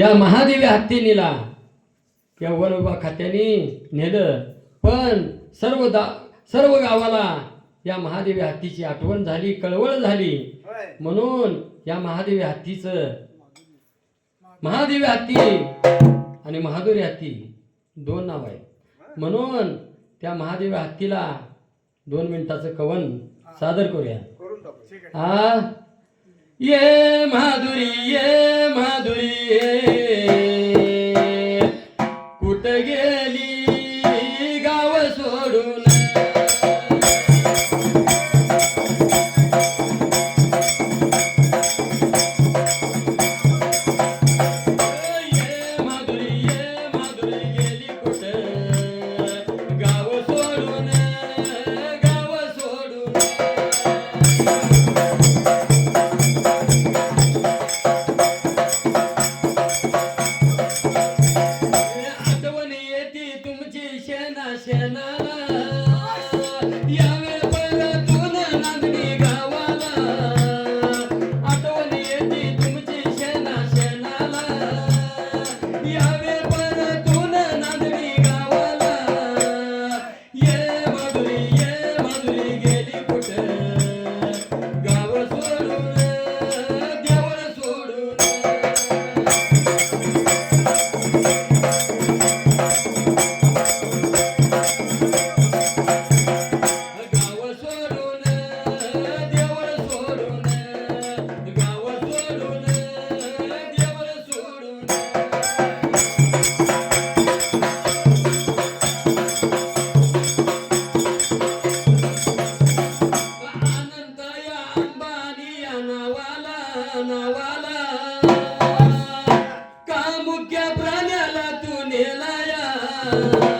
या महादेवी हत्ती नेला या वनोबा खात्याने नेलं. पण सर्व दा सर्व गावाला या महादेवी हत्तीची आठवण झाली कळवळ झाली. म्हणून या महादेवी हत्तीच महादेवी हत्ती आणि महादुरी हत्ती दोन नाव आहेत. म्हणून त्या महादेवी हत्तीला दोन मिनिटाचं कवन सादर करूया. हा ये महादुरी ये şena şena. Thank you.